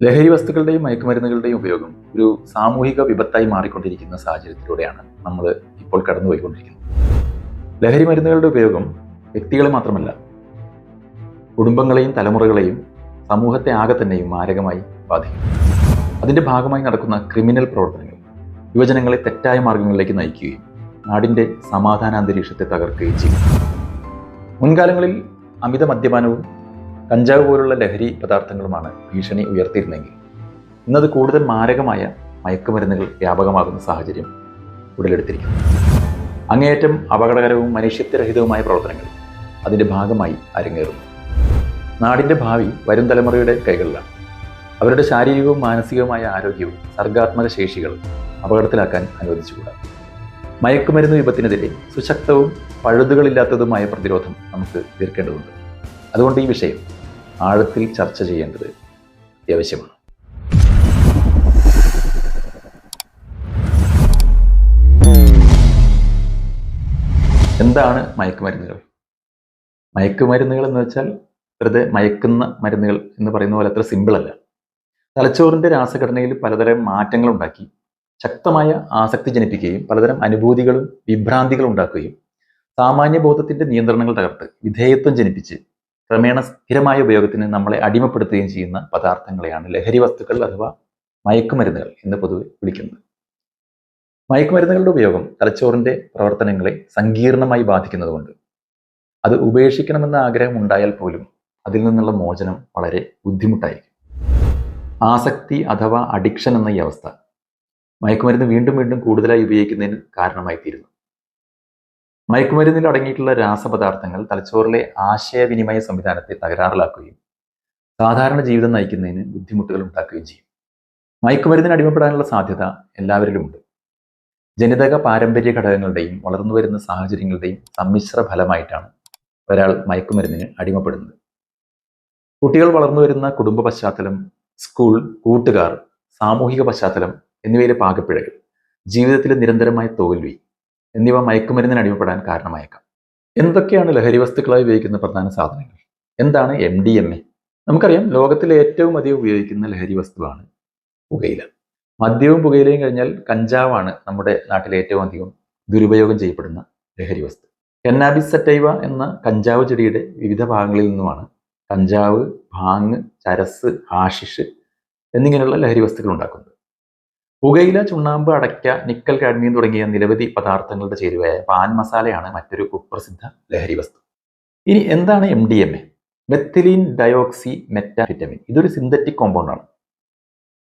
ലഹരി വസ്തുക്കളുടെയും മയക്കുമരുന്നുകളുടെയും ഉപയോഗം ഒരു സാമൂഹിക വിപത്തായി മാറിക്കൊണ്ടിരിക്കുന്ന സാഹചര്യത്തിലൂടെയാണ് നമ്മൾ ഇപ്പോൾ കടന്നുപോയിക്കൊണ്ടിരിക്കുന്നത്. ലഹരി മരുന്നുകളുടെ ഉപയോഗം വ്യക്തികളെ മാത്രമല്ല കുടുംബങ്ങളെയും തലമുറകളെയും സമൂഹത്തെ ആകെ തന്നെയും മാരകമായി ബാധിക്കും അതിന്റെ ഭാഗമായി നടക്കുന്ന ക്രിമിനൽ പ്രവർത്തനങ്ങൾ യുവജനങ്ങളെ തെറ്റായ മാർഗങ്ങളിലേക്ക് നയിക്കുകയും നാടിന്റെ സമാധാന അന്തരീക്ഷത്തെ തകർക്കുകയും ചെയ്യും. മുൻകാലങ്ങളിൽ അമിത മദ്യപാനവും കഞ്ചാവ് പോലുള്ള ലഹരി പദാർത്ഥങ്ങളുമാണ് ഭീഷണി ഉയർത്തിയിരുന്നെങ്കിൽ. ഇന്നത് കൂടുതൽ മാരകമായ മയക്കുമരുന്നുകൾ വ്യാപകമാകുന്ന സാഹചര്യം ഉടലെടുത്തിരിക്കുന്നു. അങ്ങേയറ്റം അപകടകരവും മനുഷ്യത്വരഹിതവുമായ പ്രവർത്തനങ്ങൾ അതിന്റെ ഭാഗമായി അരങ്ങേറുന്നു. നാടിന്റെ ഭാവി വരും തലമുറയുടെ കൈകളിലാണ്. അവരുടെ ശാരീരികവും മാനസികവുമായ ആരോഗ്യവും സർഗാത്മക ശേഷികൾ അപകടത്തിലാക്കാൻ അനുവദിച്ചുകൂടാ. മയക്കുമരുന്ന് വിപത്തിനെതിരെ സുശക്തവും പഴുതുകളില്ലാത്തതുമായ പ്രതിരോധം നമുക്ക് തീർക്കേണ്ടതുണ്ട് അതുകൊണ്ട് ഈ വിഷയം ആഴത്തിൽ ചർച്ച ചെയ്യേണ്ടത് അത്യാവശ്യമാണ്. എന്താണ് മയക്കുമരുന്നുകൾ? മയക്കുമരുന്നുകൾ എന്ന് വെച്ചാൽ വെറുതെ മയക്കുന്ന മരുന്നുകൾ എന്ന് പറയുന്ന പോലെ അത്ര സിമ്പിൾ അല്ല. തലച്ചോറിന്റെ രാസഘടനയിൽ പലതരം മാറ്റങ്ങൾ ഉണ്ടാക്കി ശക്തമായ ആസക്തി ജനിപ്പിക്കുകയും പലതരം അനുഭൂതികളും വിഭ്രാന്തികളും ഉണ്ടാക്കുകയും സാമാന്യബോധത്തിന്റെ നിയന്ത്രണങ്ങൾ തകർത്ത് വിധേയത്വം ജനിപ്പിച്ച് ക്രമേണ സ്ഥിരമായ ഉപയോഗത്തിന് നമ്മളെ അടിമപ്പെടുത്തുകയും ചെയ്യുന്ന പദാർത്ഥങ്ങളെയാണ് ലഹരി വസ്തുക്കൾ അഥവാ മയക്കുമരുന്നുകൾ എന്ന് പൊതുവെ വിളിക്കുന്നത്. മയക്കുമരുന്നുകളുടെ ഉപയോഗം തലച്ചോറിന്റെ പ്രവർത്തനങ്ങളെ സങ്കീർണമായി ബാധിക്കുന്നതുകൊണ്ട് അത് ഉപേക്ഷിക്കണമെന്ന ആഗ്രഹം ഉണ്ടായാൽ പോലും അതിൽ നിന്നുള്ള മോചനം വളരെ ബുദ്ധിമുട്ടായിരിക്കും. ആസക്തി അഥവാ അഡിക്ഷൻ എന്ന ഈ അവസ്ഥ മയക്കുമരുന്ന് വീണ്ടും വീണ്ടും കൂടുതലായി ഉപയോഗിക്കുന്നതിന് കാരണമായി തീരുന്നു മയക്കുമരുന്നിൽ അടങ്ങിയിട്ടുള്ള രാസപദാർത്ഥങ്ങൾ തലച്ചോറിലെ ആശയവിനിമയ സംവിധാനത്തെ തകരാറിലാക്കുകയും സാധാരണ ജീവിതം നയിക്കുന്നതിന് ബുദ്ധിമുട്ടുകൾ ഉണ്ടാക്കുകയും ചെയ്യും. മയക്കുമരുന്നിന് അടിമപ്പെടാനുള്ള സാധ്യത എല്ലാവരിലുമുണ്ട്. ജനിതക പാരമ്പര്യ ഘടകങ്ങളുടെയും വളർന്നു വരുന്ന സാഹചര്യങ്ങളുടെയും സമ്മിശ്ര ഫലമായിട്ടാണ് ഒരാൾ മയക്കുമരുന്നിന് അടിമപ്പെടുന്നത്. കുട്ടികൾ വളർന്നു വരുന്ന കുടുംബ പശ്ചാത്തലം സ്കൂൾ കൂട്ടുകാർ സാമൂഹിക പശ്ചാത്തലം എന്നിവയിലെ പാകപ്പിഴകൾ ജീവിതത്തിലെ നിരന്തരമായ തോൽവി എന്നിവ മയക്കുമരുന്നിന് അടിമപ്പെടാൻ കാരണമായേക്കാം. എന്തൊക്കെയാണ് ലഹരി വസ്തുക്കളായി ഉപയോഗിക്കുന്ന പ്രധാന സാധനങ്ങൾ? എന്താണ് എം ഡി എം എ നമുക്കറിയാം ലോകത്തിലെ ഏറ്റവും അധികം ഉപയോഗിക്കുന്ന ലഹരി വസ്തുവാണ് പുകയില. മദ്യവും പുകയിലയും കഴിഞ്ഞാൽ കഞ്ചാവാണ് നമ്മുടെ നാട്ടിലെ ഏറ്റവും അധികം ദുരുപയോഗം ചെയ്യപ്പെടുന്ന ലഹരി വസ്തു. കന്നാബിസ് സറ്റൈവ എന്ന കഞ്ചാവ് ചെടിയുടെ വിവിധ ഭാഗങ്ങളിൽ നിന്നുമാണ് കഞ്ചാവ് ഭാങ് ചരസ് ഹാഷിഷ് എന്നിങ്ങനെയുള്ള ലഹരി വസ്തുക്കൾ ഉണ്ടാക്കുന്നത്. പുകയില ചുണ്ണാമ്പ് അടയ്ക്ക നിക്കൽ കാഡ്മിയം തുടങ്ങിയ നിരവധി പദാർത്ഥങ്ങളുടെ ചേരുവയായ പാൻ മസാലയാണ് മറ്റൊരു കുപ്രസിദ്ധ ലഹരി വസ്തു. ഇനി എന്താണ് M D M A methylene dioxy methamphetamine ഇതൊരു സിന്തറ്റിക് കോമ്പൗണ്ടാണ്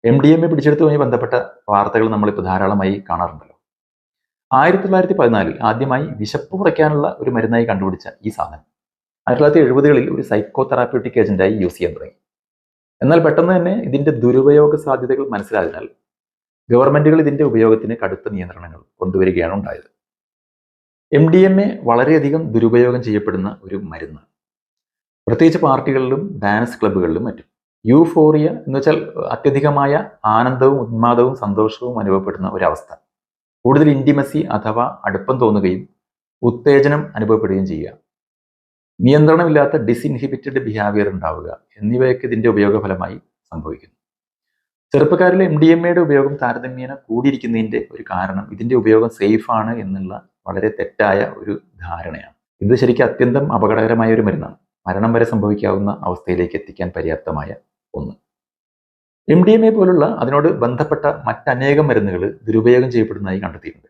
എം ഡി എം എ പിടിച്ചെടുത്തുമായി ബന്ധപ്പെട്ട വാർത്തകൾ നമ്മളിപ്പോൾ ധാരാളമായി കാണാറുണ്ടല്ലോ. ആയിരത്തി തൊള്ളായിരത്തി പതിനാലിൽ ആദ്യമായി വിശപ്പ് കുറയ്ക്കാനുള്ള ഒരു മരുന്നായി കണ്ടുപിടിച്ച ഈ സാധനം ആയിരത്തി തൊള്ളായിരത്തി എഴുപതുകളിൽ ഒരു സൈക്കോ തെറാപ്യൂട്ടിക് ഏജന്റായി യൂസ് ചെയ്യാൻ തുടങ്ങി. എന്നാൽ പെട്ടെന്ന് തന്നെ ഇതിന്റെ ദുരുപയോഗ സാധ്യതകൾ മനസ്സിലായതിനാൽ ഗവൺമെന്റുകൾ ഇതിന്റെ ഉപയോഗത്തിന് കടുത്ത നിയന്ത്രണങ്ങൾ കൊണ്ടുവരികയാണ് ഉണ്ടായത്. എം ഡി എം എ വളരെയധികം ദുരുപയോഗം ചെയ്യപ്പെടുന്ന ഒരു മരുന്ന്. പ്രത്യേകിച്ച് പാർട്ടികളിലും ഡാൻസ് ക്ലബ്ബുകളിലും മറ്റും. യൂഫോറിയ എന്ന് വെച്ചാൽ അത്യധികമായ ആനന്ദവും ഉന്മാദവും സന്തോഷവും അനുഭവപ്പെടുന്ന ഒരവസ്ഥ. കൂടുതൽ ഇന്റിമസി അഥവാ അടുപ്പം തോന്നുകയും ഉത്തേജനം അനുഭവപ്പെടുകയും ചെയ്യുക. നിയന്ത്രണമില്ലാത്ത ഡിസിൻഹിബിറ്റഡ് ബിഹേവിയർ ഉണ്ടാവുക എന്നിവയൊക്കെ ഇതിന്റെ ഉപയോഗഫലമായി സംഭവിക്കുന്നു. ചെറുപ്പക്കാരിലെ എം ഡി എം എയുടെ ഉപയോഗം താരതമ്യേന കൂടിയിരിക്കുന്നതിന്റെ ഒരു കാരണം ഇതിന്റെ ഉപയോഗം സേഫാണ് എന്നുള്ള വളരെ തെറ്റായ ഒരു ധാരണയാണ്. ഇത് ശരിക്കും അത്യന്തം അപകടകരമായ ഒരു മരുന്നാണ്. മരണം വരെ സംഭവിക്കാവുന്ന അവസ്ഥയിലേക്ക് എത്തിക്കാൻ പര്യാപ്തമായ ഒന്ന്. എം ഡി എം എ പോലുള്ള അതിനോട് ബന്ധപ്പെട്ട മറ്റനേകം മരുന്നുകൾ ദുരുപയോഗം ചെയ്യപ്പെടുന്നതായി കണ്ടെത്തിയിട്ടുണ്ട്.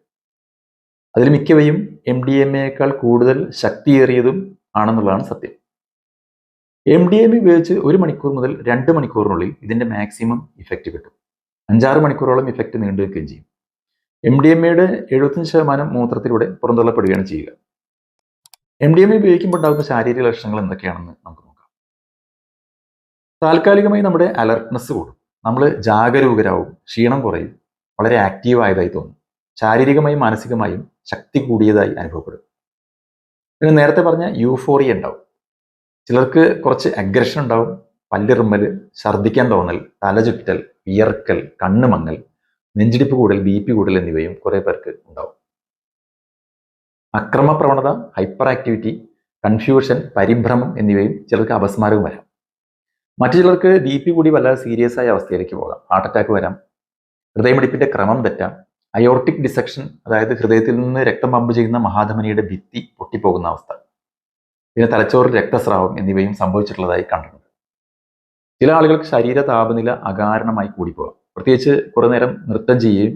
അതിൽ മിക്കവയും എം ഡി എം എയേക്കാൾ കൂടുതൽ ശക്തിയേറിയതും ആണെന്നുള്ളതാണ് സത്യം. എം ഡി എം ഉപയോഗിച്ച് ഒരു മണിക്കൂർ മുതൽ രണ്ട് മണിക്കൂറിനുള്ളിൽ ഇതിന്റെ മാക്സിമം ഇഫക്റ്റ് കിട്ടും. അഞ്ചാറ് മണിക്കൂറോളം ഇഫക്റ്റ് നീണ്ടു നിൽക്കുകയും ചെയ്യും. എം ഡി എം എയുടെ എഴുപത്തഞ്ച് ശതമാനം മൂത്രത്തിലൂടെ പുറന്തള്ളപ്പെടുകയാണ് ചെയ്യുക. എം ഡി എം ഉപയോഗിക്കുമ്പോൾ ഉണ്ടാകുന്ന ശാരീരിക ലക്ഷണങ്ങൾ എന്തൊക്കെയാണെന്ന് നമുക്ക് നോക്കാം. താൽക്കാലികമായി നമ്മുടെ അലർട്ട്നെസ് കൂടും. നമ്മൾ ജാഗരൂകരാകും ക്ഷീണം കുറയും വളരെ ആക്റ്റീവ് ആയതായി തോന്നും. ശാരീരികമായും മാനസികമായും ശക്തി കൂടിയതായി അനുഭവപ്പെടും. പിന്നെ നേരത്തെ പറഞ്ഞ യൂഫോറിയ ഉണ്ടാവും. ചിലർക്ക് കുറച്ച് അഗ്രഷൻ ഉണ്ടാവും. പല്ലിറുമ്മൽ ഛർദ്ദിക്കാൻ തോന്നൽ തലചുറ്റൽ വിയർക്കൽ കണ്ണുമങ്ങൽ നെഞ്ചിടിപ്പ് കൂടൽ ബി പി കൂടൽ എന്നിവയും കുറേ പേർക്ക് ഉണ്ടാവും. അക്രമ പ്രവണത ഹൈപ്പർ ആക്ടിവിറ്റി കൺഫ്യൂഷൻ പരിഭ്രമം എന്നിവയും ചിലർക്ക് അപസ്മാരവും വരാം. മറ്റു ചിലർക്ക് ബി പി കൂടി വല്ലാതെ സീരിയസ് ആയ അവസ്ഥയിലേക്ക് പോകാം. ഹാർട്ട് അറ്റാക്ക് വരാം. ഹൃദയമിടിപ്പിന്റെ ക്രമം തെറ്റാം. അയോർട്ടിക് ഡിസെക്ഷൻ അതായത് ഹൃദയത്തിൽ നിന്ന് രക്തം പമ്പ് ചെയ്യുന്ന മഹാധമനിയുടെ ഭിത്തി പൊട്ടിപ്പോകുന്ന അവസ്ഥ. പിന്നെ തലച്ചോറിൽ രക്തസ്രാവം എന്നിവയും സംഭവിച്ചിട്ടുള്ളതായി കണ്ടിട്ടുണ്ട്. ചില ആളുകൾക്ക് ശരീര താപനില അകാരണമായി കൂടിപ്പോകാം. പ്രത്യേകിച്ച് കുറേ നേരം നൃത്തം ചെയ്യുകയും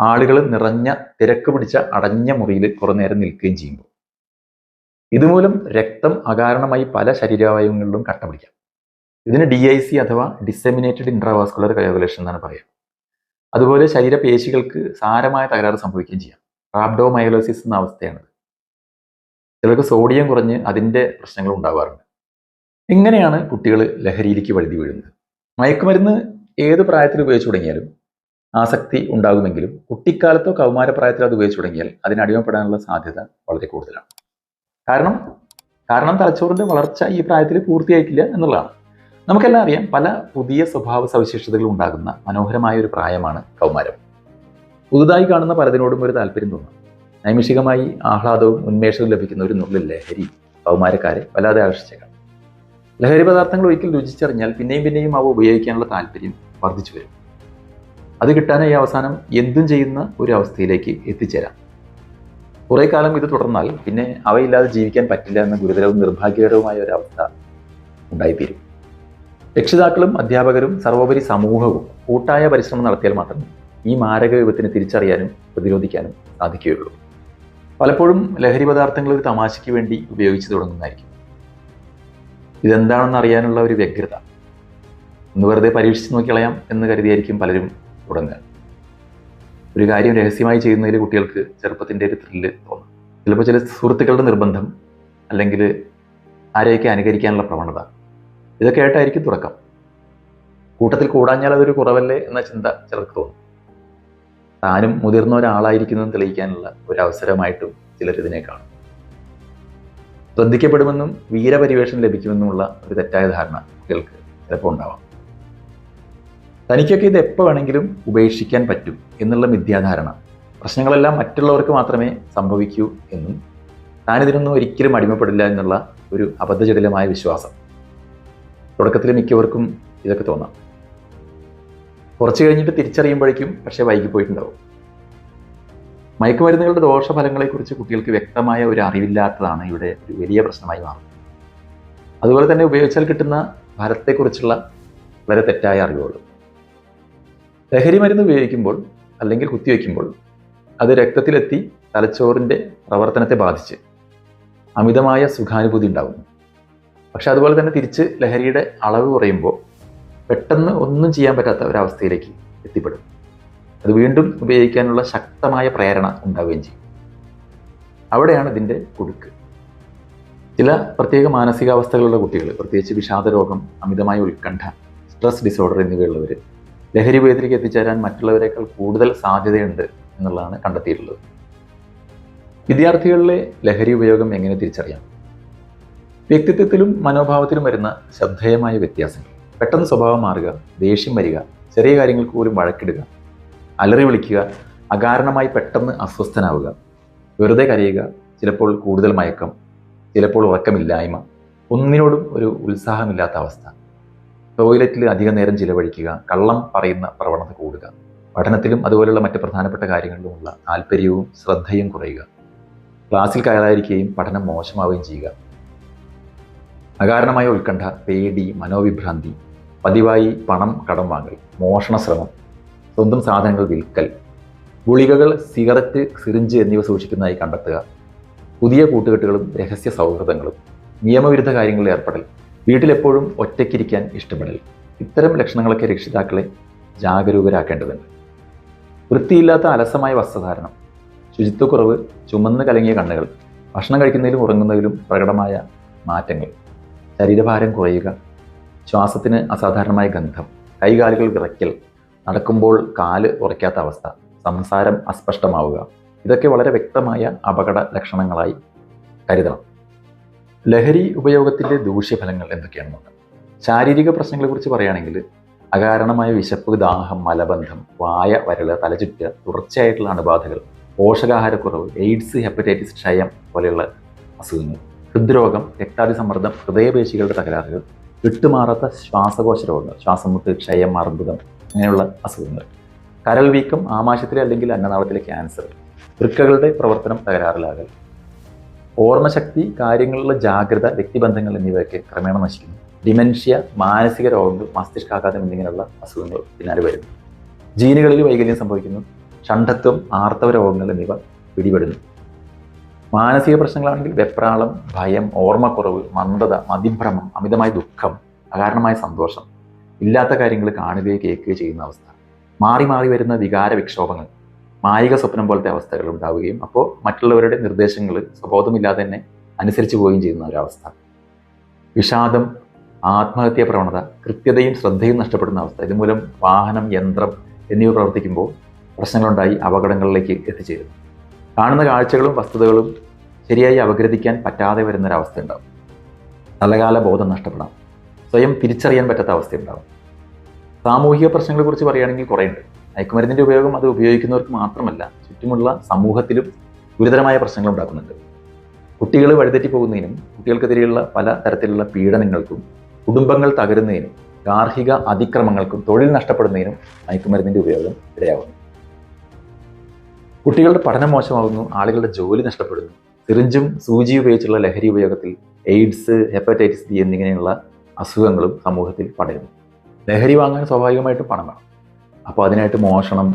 ആളുകൾ നിറഞ്ഞ തിരക്ക് പിടിച്ച അടഞ്ഞ മുറിയിൽ കുറേ നേരം നിൽക്കുകയും ചെയ്യുമ്പോൾ. ഇതുമൂലം രക്തം അകാരണമായി പല ശരീരാവയവങ്ങളിലും കട്ട പിടിക്കാം ഇതിന് ഡി ഐ സി അഥവാ ഡിസെമിനേറ്റഡ് ഇൻട്രാവാസ്കുലർ കയോഗുലേഷൻ എന്നാണ് പറയുക. അതുപോലെ ശരീരപേശികൾക്ക് സാരമായ തകരാറ് സംഭവിക്കുകയും ചെയ്യാം. റാബ്ഡോമയോലോസിസ് എന്ന അവസ്ഥയാണ് ചിലർക്ക് സോഡിയം കുറഞ്ഞ് അതിന്റെ പ്രശ്നങ്ങൾ ഉണ്ടാവാറുണ്ട്. എങ്ങനെയാണ് കുട്ടികൾ ലഹരിയിലേക്ക് വഴുതി വീഴുന്നത്. മയക്കുമരുന്ന് ഏത് പ്രായത്തിൽ ഉപയോഗിച്ചു തുടങ്ങിയാലും ആസക്തി ഉണ്ടാകുമെങ്കിലും കുട്ടിക്കാലത്തോ കൗമാരപ്രായത്തിലോ അത് ഉപയോഗിച്ചു തുടങ്ങിയാൽ അതിന് അടിമപ്പെടാനുള്ള സാധ്യത വളരെ കൂടുതലാണ്. കാരണം കാരണം തലച്ചോറിന്റെ വളർച്ച ഈ പ്രായത്തിൽ പൂർത്തിയായിട്ടില്ല എന്നുള്ളതാണ്. നമുക്കെല്ലാം അറിയാം പല പുതിയ സ്വഭാവ സവിശേഷതകൾ ഉണ്ടാകുന്ന മനോഹരമായ ഒരു പ്രായമാണ് കൗമാരം. പുതുതായി കാണുന്ന പലതിനോടും ഒരു താല്പര്യം തോന്നും. നൈമിഷികമായി ആഹ്ലാദവും ഉന്മേഷവും ലഭിക്കുന്ന ഒരു നുള്ളിൽ ലഹരി കൗമാരക്കാരെ വല്ലാതെ ആകർഷിച്ചേക്കാം. ലഹരി പദാർത്ഥങ്ങൾ ഒരിക്കൽ രുചിച്ചറിഞ്ഞാൽ പിന്നെയും പിന്നെയും അവ ഉപയോഗിക്കാനുള്ള താല്പര്യം വർദ്ധിച്ചു വരും. അത് കിട്ടാനായി അവസാനം എന്തും ചെയ്യുന്ന ഒരു അവസ്ഥയിലേക്ക് എത്തിച്ചേരാം. കുറെ കാലം ഇത് തുടർന്നാൽ പിന്നെ അവയില്ലാതെ ജീവിക്കാൻ പറ്റില്ല എന്ന ഗുരുതരവും നിർഭാഗ്യകരവുമായ ഒരു അവസ്ഥ ഉണ്ടായിത്തീരും. രക്ഷിതാക്കളും അധ്യാപകരും സർവോപരി സമൂഹവും കൂട്ടായ പരിശ്രമം നടത്തിയാൽ മാത്രമേ ഈ മാരക വിപത്തിനെ തിരിച്ചറിയാനും പ്രതിരോധിക്കാനും സാധിക്കുകയുള്ളൂ. പലപ്പോഴും ലഹരി പദാർത്ഥങ്ങൾ ഒരു തമാശയ്ക്ക് വേണ്ടി ഉപയോഗിച്ചു തുടങ്ങുന്നതായിരിക്കും. ഇതെന്താണെന്ന് അറിയാനുള്ള ഒരു വ്യഗ്രത. ഒന്ന് വെറുതെ പരീക്ഷിച്ച് നോക്കിക്കളയാം എന്ന് കരുതിയായിരിക്കും പലരും തുടങ്ങുക. ഒരു കാര്യം രഹസ്യമായി ചെയ്യുന്നതിൽ കുട്ടികൾക്ക് ചെറുപ്പത്തിന്റെ ഒരു ത്രില്ല് തോന്നും. ചിലപ്പോൾ ചില സുഹൃത്തുക്കളുടെ നിർബന്ധം അല്ലെങ്കിൽ ആരെയൊക്കെ അനുകരിക്കാനുള്ള പ്രവണത. ഇതൊക്കെ ആയിട്ടായിരിക്കും തുടക്കം. കൂട്ടത്തിൽ കൂടാഞ്ഞാൽ അതൊരു കുറവല്ലേ എന്ന ചിന്ത ചിലർക്ക് തോന്നും. താനും മുതിർന്ന ഒരാളായിരിക്കുന്നതെന്ന് തെളിയിക്കാനുള്ള ഒരു അവസരമായിട്ടും ഇതിനെ കാണും. ശ്രദ്ധിക്കപ്പെടുമെന്നും വീരപരിവേഷം ലഭിക്കുമെന്നുമുള്ള ഒരു തെറ്റായ ധാരണ കുട്ടികൾക്ക് ചിലപ്പോൾ ഉണ്ടാവാം. തനിക്കൊക്കെ ഇത് എപ്പോൾ വേണമെങ്കിലും ഉപേക്ഷിക്കാൻ പറ്റും എന്നുള്ള മിഥ്യാധാരണ പ്രശ്നങ്ങളെല്ലാം മറ്റുള്ളവർക്ക് മാത്രമേ സംഭവിക്കൂ എന്നും താനിതിനൊന്നും ഒരിക്കലും അടിമപ്പെടില്ല എന്നുള്ള ഒരു അബദ്ധജടിലമായ വിശ്വാസം. തുടക്കത്തിൽ മിക്കവർക്കും ഇതൊക്കെ തോന്നാം. കുറച്ച് കഴിഞ്ഞിട്ട് തിരിച്ചറിയുമ്പോഴേക്കും പക്ഷേ വൈകിപ്പോയിട്ടുണ്ടാവും മയക്കുമരുന്നുകളുടെ ദോഷഫലങ്ങളെക്കുറിച്ച് കുട്ടികൾക്ക് വ്യക്തമായ ഒരു അറിവില്ലാത്തതാണ് ഇവിടെ ഒരു വലിയ പ്രശ്നമായി മാറുന്നത്. അതുപോലെ തന്നെ ഉപയോഗിച്ചാൽ കിട്ടുന്ന ഫലത്തെക്കുറിച്ചുള്ള വളരെ തെറ്റായ അറിവുകൾ ലഹരി മരുന്ന് ഉപയോഗിക്കുമ്പോൾ അല്ലെങ്കിൽ കുത്തിവെക്കുമ്പോൾ അത് രക്തത്തിലെത്തി തലച്ചോറിന്റെ പ്രവർത്തനത്തെ ബാധിച്ച് അമിതമായ സുഖാനുഭൂതി ഉണ്ടാകുന്നു. പക്ഷെ അതുപോലെ തന്നെ തിരിച്ച് ലഹരിയുടെ അളവ് കുറയുമ്പോൾ പെട്ടെന്ന് ഒന്നും ചെയ്യാൻ പറ്റാത്ത ഒരവസ്ഥയിലേക്ക് എത്തിപ്പെടും. അത് വീണ്ടും ഉപയോഗിക്കാനുള്ള ശക്തമായ പ്രേരണ ഉണ്ടാവുകയും ചെയ്യും. അവിടെയാണ് ഇതിന്റെ കുടുക്ക് ചില പ്രത്യേക മാനസികാവസ്ഥകളുള്ള കുട്ടികൾ പ്രത്യേകിച്ച് വിഷാദരോഗം അമിതമായ ഉത്കണ്ഠ സ്ട്രെസ് ഡിസോർഡർ എന്നിവയുള്ളവർ ലഹരി ഉപയോഗത്തിലേക്ക് എത്തിച്ചേരാൻ മറ്റുള്ളവരെക്കാൾ കൂടുതൽ സാധ്യതയുണ്ട് എന്നുള്ളതാണ് കണ്ടെത്തിയിട്ടുള്ളത്. വിദ്യാർത്ഥികളിലെ ലഹരി ഉപയോഗം എങ്ങനെ തിരിച്ചറിയാം? വ്യക്തിത്വത്തിലും മനോഭാവത്തിലും വരുന്ന ശ്രദ്ധേയമായ വ്യത്യാസങ്ങൾ. പെട്ടെന്ന് സ്വഭാവം മാറുക ദേഷ്യം വരിക ചെറിയ കാര്യങ്ങൾക്ക് പോലും വഴക്കിടുക അലറി വിളിക്കുക അകാരണമായി പെട്ടെന്ന് അസ്വസ്ഥനാവുക വെറുതെ കരയുക ചിലപ്പോൾ കൂടുതൽ മയക്കം ചിലപ്പോൾ ഉറക്കമില്ലായ്മ ഒന്നിനോടും ഒരു ഉത്സാഹമില്ലാത്ത അവസ്ഥ. ടോയ്ലറ്റിൽ അധിക നേരം ചിലവഴിക്കുക കള്ളം പറയുന്ന പ്രവണത കൂടുക പഠനത്തിലും അതുപോലെയുള്ള മറ്റ് പ്രധാനപ്പെട്ട കാര്യങ്ങളിലുമുള്ള താല്പര്യവും ശ്രദ്ധയും കുറയുക. ക്ലാസ്സിൽ കയറാതിരിക്കുകയും പഠനം മോശമാവുകയും ചെയ്യുക. അകാരണമായ ഉത്കണ്ഠ പേടി മനോവിഭ്രാന്തി പതിവായി പണം കടം വാങ്ങൽ മോഷണ ശ്രമം സ്വന്തം സാധനങ്ങൾ വിൽക്കൽ ഗുളികകൾ സിഗരറ്റ് സിറിഞ്ച് എന്നിവ സൂക്ഷിക്കുന്നതായി കണ്ടെത്തുക പുതിയ കൂട്ടുകെട്ടുകളും രഹസ്യ സൗഹൃദങ്ങളും നിയമവിരുദ്ധ കാര്യങ്ങളിൽ ഏർപ്പെടൽ വീട്ടിലെപ്പോഴും ഒറ്റയ്ക്കിരിക്കാൻ ഇഷ്ടപ്പെടൽ ഇത്തരം ലക്ഷണങ്ങളൊക്കെ രക്ഷിതാക്കളെ ജാഗരൂകരാക്കേണ്ടതുണ്ട്. വൃത്തിയില്ലാത്ത അലസമായ വസ്ത്രധാരണം ശുചിത്വക്കുറവ് ചുമന്ന് കലങ്ങിയ കണ്ണുകൾ ഭക്ഷണം കഴിക്കുന്നതിലും ഉറങ്ങുന്നതിലും പ്രകടമായ മാറ്റങ്ങൾ ശരീരഭാരം കുറയുക ശ്വാസത്തിന് അസാധാരണമായ ഗന്ധം കൈകാലുകൾ വിറയ്ക്കൽ നടക്കുമ്പോൾ കാൽ ഉറയ്ക്കാത്ത അവസ്ഥ സംസാരം അസ്പഷ്ടമാവുക ഇതൊക്കെ വളരെ വ്യക്തമായ അപകട ലക്ഷണങ്ങളായി കരുതണം. ലഹരി ഉപയോഗത്തിന്റെ ദൂഷ്യഫലങ്ങൾ എന്തൊക്കെയാണെന്ന് നോക്കാം? ശാരീരിക പ്രശ്നങ്ങളെക്കുറിച്ച് പറയുകയാണെങ്കിൽ അകാരണമായ വിശപ്പ് ദാഹം മലബന്ധം വായ വരൾ തലചുറ്റുക തുടർച്ചയായിട്ടുള്ള അണുബാധകൾ പോഷകാഹാരക്കുറവ് എയ്ഡ്സ് ഹെപ്പറ്റൈറ്റിസ് ക്ഷയം പോലെയുള്ള അസുഖങ്ങൾ. ഹൃദ്രോഗം രക്താതിസമ്മർദ്ദം ഹൃദയപേശികളുടെ തകരാറുകൾ വിട്ടുമാറാത്ത ശ്വാസകോശ രോഗങ്ങൾ ശ്വാസം മുട്ട് ക്ഷയം അർബുദം അങ്ങനെയുള്ള അസുഖങ്ങൾ. കരൾ വീക്കം ആമാശയത്തിലെ അല്ലെങ്കിൽ അന്നനാളത്തിലെ ക്യാൻസർ വൃക്കകളുടെ പ്രവർത്തനം തകരാറിലാകൽ. ഓർമ്മശക്തി കാര്യങ്ങളിലുള്ള ജാഗ്രത വ്യക്തിബന്ധങ്ങൾ എന്നിവയൊക്കെ ക്രമേണ നശിക്കുന്നു. ഡിമെൻഷ്യ മാനസിക രോഗങ്ങൾ മസ്തിഷ്കാഘാതം എന്നിങ്ങനെയുള്ള അസുഖങ്ങൾ പിന്നാലെ വരുന്നു. ജീനുകളിൽ വൈകല്യം സംഭവിക്കുന്നു. ഷണ്ഠത്വം ആർത്തവ രോഗങ്ങൾ എന്നിവ പിടിപെടുന്നു. മാനസിക പ്രശ്നങ്ങളാണെങ്കിൽ വെപ്രാളം ഭയം ഓർമ്മക്കുറവ് മന്ദത മതിഭ്രമം അമിതമായ ദുഃഖം അകാരണമായ സന്തോഷം ഇല്ലാത്ത കാര്യങ്ങൾ കാണുകയോ കേൾക്കുകയോ ചെയ്യുന്ന അവസ്ഥ. മാറി മാറി വരുന്ന വികാര വിക്ഷോഭങ്ങൾ മായിക സ്വപ്നം പോലത്തെ അവസ്ഥകൾ ഉണ്ടാവുകയും അപ്പോൾ മറ്റുള്ളവരുടെ നിർദ്ദേശങ്ങൾ സ്വബോധമില്ലാതെ തന്നെ അനുസരിച്ച് പോവുകയും ചെയ്യുന്ന ഒരവസ്ഥ. വിഷാദം ആത്മഹത്യാ പ്രവണത കൃത്യതയും ശ്രദ്ധയും നഷ്ടപ്പെടുന്ന അവസ്ഥ. ഇതുമൂലം വാഹനം യന്ത്രം എന്നിവ പ്രവർത്തിക്കുമ്പോൾ പ്രശ്നങ്ങളുണ്ടായി അപകടങ്ങളിലേക്ക് എത്തിച്ചേരുന്നു. കാണുന്ന കാഴ്ചകളും വസ്തുതകളും ശരിയായി അപഗ്രഥിക്കാൻ പറ്റാതെ വരുന്നൊരവസ്ഥ ഉണ്ടാവും തലകാല ബോധം നഷ്ടപ്പെടാം. സ്വയം തിരിച്ചറിയാൻ പറ്റാത്ത അവസ്ഥയുണ്ടാവും. സാമൂഹിക പ്രശ്നങ്ങളെക്കുറിച്ച് പറയുകയാണെങ്കിൽ കുറേ ഉണ്ട് മയക്കുമരുന്നിന്റെ ഉപയോഗം അത് ഉപയോഗിക്കുന്നവർക്ക് മാത്രമല്ല ചുറ്റുമുള്ള സമൂഹത്തിലും ഗുരുതരമായ പ്രശ്നങ്ങൾ ഉണ്ടാക്കുന്നുണ്ട്. കുട്ടികൾ വഴിതെറ്റി പോകുന്നതിനും കുട്ടികൾക്കെതിരെയുള്ള പല തരത്തിലുള്ള പീഡനങ്ങൾക്കും കുടുംബങ്ങൾ തകരുന്നതിനും ഗാർഹിക അതിക്രമങ്ങൾക്കും തൊഴിൽ നഷ്ടപ്പെടുന്നതിനും മയക്കുമരുന്നിന്റെ ഉപയോഗം ഇടയാകുന്നു. കുട്ടികളുടെ പഠനം മോശമാകുന്നു ആളുകളുടെ ജോലി നഷ്ടപ്പെടുന്നു. സിറിഞ്ചും സൂചി ഉപയോഗിച്ചുള്ള ലഹരി ഉപയോഗത്തിൽ എയ്ഡ്സ് ഹെപ്പറ്റൈറ്റിസ് ബി എന്നിങ്ങനെയുള്ള അസുഖങ്ങളും സമൂഹത്തിൽ പടരുന്നു. ലഹരി വാങ്ങാൻ സ്വാഭാവികമായിട്ടും പണം വേണം. അപ്പോൾ അതിനായിട്ട് മോഷണം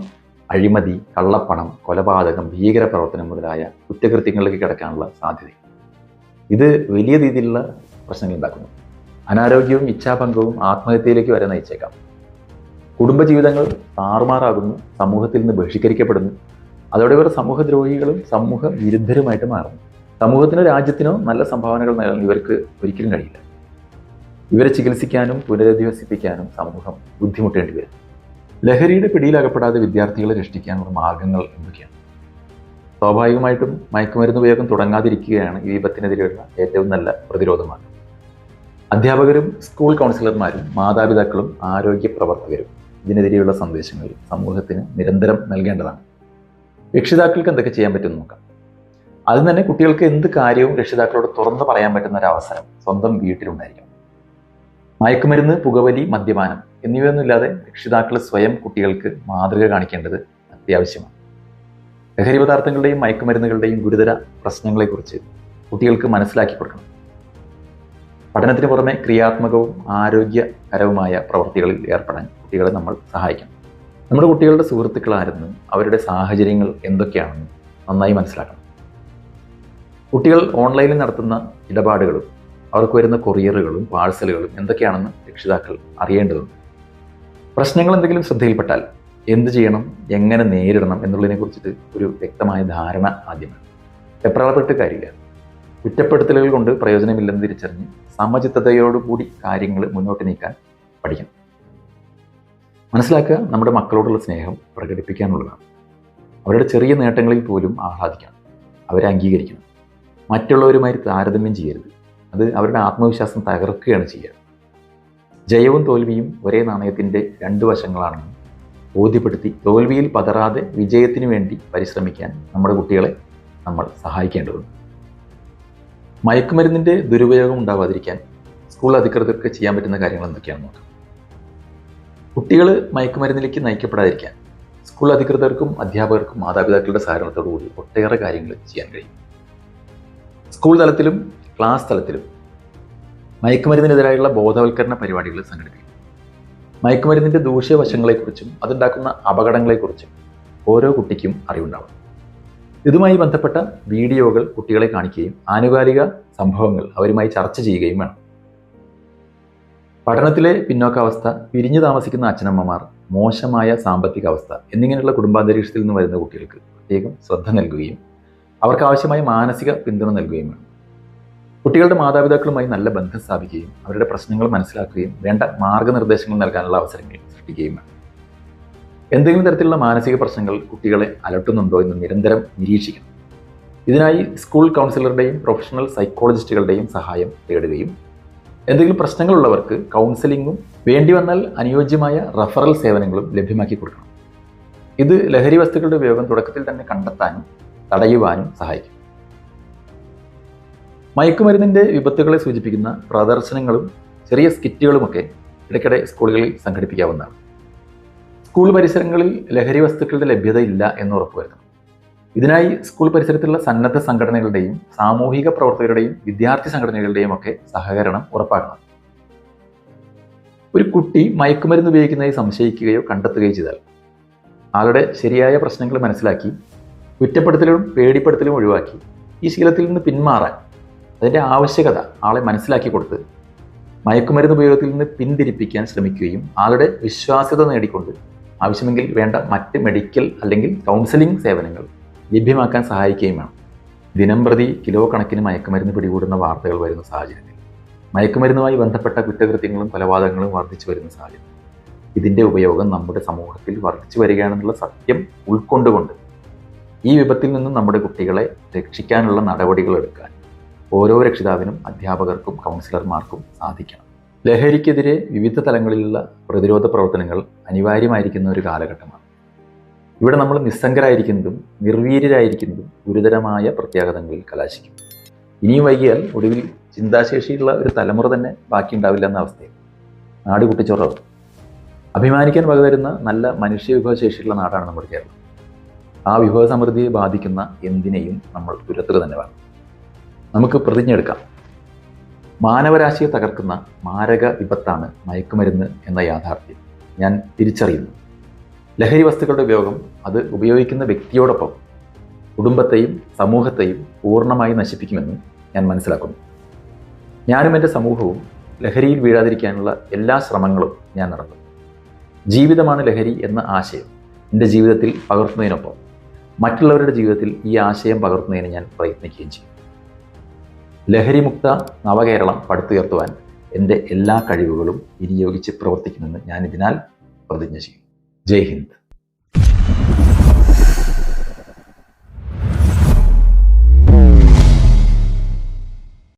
അഴിമതി കള്ളപ്പണം കൊലപാതകം ഭീകരപ്രവർത്തനം മുതലായ കുറ്റകൃത്യങ്ങളിലേക്ക് കിടക്കാനുള്ള സാധ്യത ഇത് വലിയ രീതിയിലുള്ള പ്രശ്നങ്ങൾ ഉണ്ടാക്കുന്നു. അനാരോഗ്യവും ഇച്ഛാഭംഗവും ആത്മഹത്യയിലേക്ക് വരെ നയിച്ചേക്കാം. കുടുംബജീവിതങ്ങൾ താറുമാറാകുന്നു സമൂഹത്തിൽ നിന്ന് ബഹിഷ്കരിക്കപ്പെടുന്നു അതോടെ ഇവർ സമൂഹദ്രോഹികളും സമൂഹ വിരുദ്ധരുമായിട്ട് മാറുന്നു. സമൂഹത്തിനോ രാജ്യത്തിനോ നല്ല സംഭാവനകൾ നൽകാൻ ഇവർക്ക് ഒരിക്കലും കഴിയില്ല. ഇവരെ ചികിത്സിക്കാനും പുനരധിവസിപ്പിക്കാനും സമൂഹം ബുദ്ധിമുട്ടേണ്ടി വരും. ലഹരിയുടെ പിടിയിലകപ്പെടാതെ വിദ്യാർത്ഥികളെ രക്ഷിക്കാനുള്ള മാർഗങ്ങൾ എന്തൊക്കെയാണ്? സ്വാഭാവികമായിട്ടും മയക്കുമരുന്ന് ഉപയോഗം തുടങ്ങാതിരിക്കുകയാണ് ഈ വിപത്തിനെതിരെയുള്ള ഏറ്റവും നല്ല പ്രതിരോധമാണ് അധ്യാപകരും സ്കൂൾ കൗൺസിലർമാരും മാതാപിതാക്കളും ആരോഗ്യ പ്രവർത്തകരും ഇതിനെതിരെയുള്ള സന്ദേശങ്ങൾ സമൂഹത്തിന് നിരന്തരം നൽകേണ്ടതാണ്. രക്ഷിതാക്കൾക്ക് എന്തൊക്കെ ചെയ്യാൻ പറ്റും നോക്കാം. അതിന് തന്നെ കുട്ടികൾക്ക് എന്ത് കാര്യവും രക്ഷിതാക്കളോട് തുറന്നു പറയാൻ പറ്റുന്ന ഒരു അവസരം സ്വന്തം വീട്ടിലുണ്ടായിരിക്കും മയക്കുമരുന്ന് പുകവലി മദ്യപാനം എന്നിവയൊന്നുമില്ലാതെ രക്ഷിതാക്കൾ സ്വയം കുട്ടികൾക്ക് മാതൃക കാണിക്കേണ്ടത് അത്യാവശ്യമാണ്. ലഹരി പദാർത്ഥങ്ങളുടെയും മയക്കുമരുന്നുകളുടെയും ഗുരുതര പ്രശ്നങ്ങളെക്കുറിച്ച് കുട്ടികൾക്ക് മനസ്സിലാക്കി കൊടുക്കണം. പഠനത്തിന് പുറമെ ക്രിയാത്മകവും ആരോഗ്യകരവുമായ പ്രവൃത്തികളിൽ ഏർപ്പെടാൻ കുട്ടികളെ നമ്മൾ സഹായിക്കണം. നമ്മുടെ കുട്ടികളുടെ സുഹൃത്തുക്കളായിരുന്നു. അവരുടെ സാഹചര്യങ്ങൾ എന്തൊക്കെയാണെന്ന് നന്നായി മനസ്സിലാക്കണം. കുട്ടികൾ ഓൺലൈനിൽ നടത്തുന്ന ഇടപാടുകളും അവർക്ക് വരുന്ന കൊറിയറുകളും പാഴ്സലുകളും എന്തൊക്കെയാണെന്ന് രക്ഷിതാക്കൾ അറിയേണ്ടതുണ്ട്. പ്രശ്നങ്ങൾ എന്തെങ്കിലും ശ്രദ്ധയിൽപ്പെട്ടാൽ എന്ത് ചെയ്യണം എങ്ങനെ നേരിടണം എന്നുള്ളതിനെ കുറിച്ചിട്ട് ഒരു വ്യക്തമായ ധാരണ ആദ്യമാണ്. എപ്രാളപ്പെട്ട് കാര്യമില്ല. കുറ്റപ്പെടുത്തലുകൾ കൊണ്ട് പ്രയോജനമില്ലെന്ന് തിരിച്ചറിഞ്ഞ് സമചിത്തതയോടുകൂടി കാര്യങ്ങൾ മുന്നോട്ട് നീക്കാൻ പഠിക്കണം. മനസ്സിലാക്കുക നമ്മുടെ മക്കളോടുള്ള സ്നേഹം പ്രകടിപ്പിക്കാനുള്ളതാണ്. അവരുടെ ചെറിയ നേട്ടങ്ങളിൽ പോലും ആഹ്ലാദിക്കണം. അവരെ അംഗീകരിക്കണം. മറ്റുള്ളവരുമായി താരതമ്യം ചെയ്യരുത്. അത് അവരുടെ ആത്മവിശ്വാസം തകർക്കുകയാണ് ചെയ്യുക. ജയവും തോൽവിയും ഒരേ നാണയത്തിന്റെ രണ്ട് വശങ്ങളാണെന്ന് ബോധ്യപ്പെടുത്തി തോൽവിയിൽ പതറാതെ വിജയത്തിനു വേണ്ടി പരിശ്രമിക്കാൻ നമ്മുടെ കുട്ടികളെ നമ്മൾ സഹായിക്കേണ്ടതുണ്ട്. മയക്കുമരുന്നിന്റെ ദുരുപയോഗം ഉണ്ടാവാതിരിക്കാൻ സ്കൂൾ അധികൃതർക്ക് ചെയ്യാൻ പറ്റുന്ന കാര്യങ്ങൾ എന്തൊക്കെയാണെന്ന് നോക്കാം. കുട്ടികൾ മയക്കുമരുന്നിലേക്ക് നയിക്കപ്പെടാതിരിക്കാൻ സ്കൂൾ അധികൃതർക്കും അധ്യാപകർക്കും മാതാപിതാക്കളുടെ സഹകരണത്തോടുകൂടി ഒട്ടേറെ കാര്യങ്ങൾ ചെയ്യാൻ കഴിയും. സ്കൂൾ തലത്തിലും ക്ലാസ് തലത്തിലും മയക്കുമരുന്നിനെതിരായുള്ള ബോധവൽക്കരണ പരിപാടികൾ സംഘടിപ്പിക്കും. മയക്കുമരുന്നിന്റെ ദൂഷ്യവശങ്ങളെക്കുറിച്ചും അതുണ്ടാക്കുന്ന അപകടങ്ങളെക്കുറിച്ചും ഓരോ കുട്ടിക്കും അറിവുണ്ടാവും. ഇതുമായി ബന്ധപ്പെട്ട വീഡിയോകൾ കുട്ടികളെ കാണിക്കുകയും ആനുകാലിക സംഭവങ്ങൾ അവരുമായി ചർച്ച ചെയ്യുകയും വേണം. പഠനത്തിലെ പിന്നോക്കാവസ്ഥ പിരിഞ്ഞു താമസിക്കുന്ന അച്ഛനമ്മമാർ മോശമായ സാമ്പത്തിക അവസ്ഥ എന്നിങ്ങനെയുള്ള കുടുംബാന്തരീക്ഷത്തിൽ നിന്ന് വരുന്ന കുട്ടികൾക്ക് പ്രത്യേകം ശ്രദ്ധ നൽകുകയും അവർക്ക് ആവശ്യമായ മാനസിക പിന്തുണ നൽകുകയും വേണം. കുട്ടികളുടെ മാതാപിതാക്കളുമായി നല്ല ബന്ധം സ്ഥാപിക്കുകയും അവരുടെ പ്രശ്നങ്ങൾ മനസ്സിലാക്കുകയും വേണ്ട മാർഗനിർദ്ദേശങ്ങൾ നൽകാനുള്ള അവസരങ്ങൾ സൃഷ്ടിക്കുകയും വേണം. എന്തെങ്കിലും തരത്തിലുള്ള മാനസിക പ്രശ്നങ്ങൾ കുട്ടികളെ അലട്ടുന്നുണ്ടോ എന്ന് നിരന്തരം നിരീക്ഷിക്കണം. ഇതിനായി സ്കൂൾ കൗൺസിലറുടെയും പ്രൊഫഷണൽ സൈക്കോളജിസ്റ്റുകളുടെയും സഹായം തേടുകയും എന്തെങ്കിലും പ്രശ്നങ്ങളുള്ളവർക്ക് കൗൺസിലിങ്ങും വേണ്ടി വന്നാൽ അനുയോജ്യമായ റഫറൽ സേവനങ്ങളും ലഭ്യമാക്കി കൊടുക്കണം. ഇത് ലഹരി വസ്തുക്കളുടെ ഉപയോഗം തുടക്കത്തിൽ തന്നെ കണ്ടെത്താനും തടയുവാനും സഹായിക്കും. മയക്കുമരുന്നിന്റെ വിപത്തുകളെ സൂചിപ്പിക്കുന്ന പ്രദർശനങ്ങളും ചെറിയ സ്കിറ്റുകളുമൊക്കെ ഇടയ്ക്കിടെ സ്കൂളുകളിൽ സംഘടിപ്പിക്കാവുന്നതാണ്. സ്കൂൾ പരിസരങ്ങളിൽ ലഹരി വസ്തുക്കളുടെ ലഭ്യത ഇല്ല എന്ന് ഉറപ്പുവരുത്തണം. ഇതിനായി സ്കൂൾ പരിസരത്തുള്ള സന്നദ്ധ സംഘടനകളുടെയും സാമൂഹിക പ്രവർത്തകരുടെയും വിദ്യാർത്ഥി സംഘടനകളുടെയും ഒക്കെ സഹകരണം ഉറപ്പാക്കണം. ഒരു കുട്ടി മയക്കുമരുന്ന് ഉപയോഗിക്കുന്നതായി സംശയിക്കുകയോ കണ്ടെത്തുകയോ ചെയ്താൽ ആളുടെ ശരിയായ പ്രശ്നങ്ങൾ മനസ്സിലാക്കി കുറ്റപ്പെടുത്തലും പേടിപ്പെടുത്തലും ഒഴിവാക്കി ഈ ശീലത്തിൽ നിന്ന് പിന്മാറാൻ അതിന്റെ ആവശ്യകത ആളെ മനസ്സിലാക്കി കൊടുത്ത് മയക്കുമരുന്ന് ഉപയോഗത്തിൽ നിന്ന് പിന്തിരിപ്പിക്കാൻ ശ്രമിക്കുകയും ആളുടെ വിശ്വാസ്യത നേടിക്കൊണ്ട് ആവശ്യമെങ്കിൽ വേണ്ട മറ്റ് മെഡിക്കൽ അല്ലെങ്കിൽ കൗൺസിലിംഗ് സേവനങ്ങൾ ലഭ്യമാക്കാൻ സഹായിക്കുകയും വേണം ദിനം പ്രതി കിലോ കണക്കിന് മയക്കുമരുന്ന് പിടികൂടുന്ന വാർത്തകൾ വരുന്ന സാഹചര്യത്തിൽ. മയക്കുമരുന്നുമായി ബന്ധപ്പെട്ട കുറ്റകൃത്യങ്ങളും കൊലപാതകങ്ങളും വർദ്ധിച്ചു വരുന്ന സാഹചര്യം. ഇതിന്റെ ഉപയോഗം നമ്മുടെ സമൂഹത്തിൽ വർദ്ധിച്ചു വരികയാണെന്നുള്ള സത്യം ഉൾക്കൊണ്ടുകൊണ്ട് ഈ വിപത്തിൽ നിന്നും നമ്മുടെ കുട്ടികളെ രക്ഷിക്കാനുള്ള നടപടികൾ എടുക്കാൻ ഓരോ രക്ഷിതാവിനും അധ്യാപകർക്കും കൗൺസിലർമാർക്കും സാധിക്കണം. ലഹരിക്കെതിരെ വിവിധ തലങ്ങളിലുള്ള പ്രതിരോധ പ്രവർത്തനങ്ങൾ അനിവാര്യമായിരിക്കുന്ന ഒരു കാലഘട്ടമാണ്. ഇവിടെ നമ്മൾ നിസ്സംഗരായിരിക്കുന്നതും നിർവീര്യരായിരിക്കുന്നതും ഗുരുതരമായ പ്രത്യാഘാതങ്ങളിൽ കലാശിക്കും. ഇനിയും വൈകിയാൽ ഒടുവിൽ ചിന്താശേഷിയുള്ള ഒരു തലമുറ തന്നെ ബാക്കിയുണ്ടാവില്ല എന്ന അവസ്ഥയിൽ നാട് കുട്ടിച്ചോറാവും. അഭിമാനിക്കാൻ വകതരുന്ന നല്ല മനുഷ്യ വിഭവശേഷിയുള്ള നാടാണ് നമ്മുടെ കേരളം. ആ വിഭവ സമൃദ്ധിയെ ബാധിക്കുന്ന എന്തിനേയും നമ്മൾ തുരത്തുക തന്നെ വേണം. നമുക്ക് പ്രതിജ്ഞ എടുക്കാം മാനവരാശിയെ തകർക്കുന്ന മാരക വിപത്താണ് മയക്കുമരുന്ന് എന്ന യാഥാർത്ഥ്യം ഞാൻ തിരിച്ചറിയുന്നു. ലഹരി വസ്തുക്കളുടെ ഉപയോഗം അത് ഉപയോഗിക്കുന്ന വ്യക്തിയോടൊപ്പം കുടുംബത്തെയും സമൂഹത്തെയും പൂർണമായി നശിപ്പിക്കുമെന്ന് ഞാൻ മനസ്സിലാക്കുന്നു. ഞാനും എന്റെ സമൂഹവും ലഹരിയിൽ വീഴാതിരിക്കാനുള്ള എല്ലാ ശ്രമങ്ങളും ഞാൻ നടത്തും. ജീവിതമാണ് ലഹരി എന്ന ആശയം എന്റെ ജീവിതത്തിൽ പകർത്തുന്നതിനൊപ്പം മറ്റുള്ളവരുടെ ജീവിതത്തിൽ ഈ ആശയം പകർത്തുന്നതിന് ഞാൻ പ്രയത്നിക്കുകയും ചെയ്യും. ലഹരിമുക്ത നവകേരളം പടുത്തുയർത്തുവാൻ എന്റെ എല്ലാ കഴിവുകളും വിനിയോഗിച്ച് പ്രവർത്തിക്കുമെന്ന് ഞാൻ ഇതിനാൽ പ്രതിജ്ഞ ചെയ്യും జై హింద్.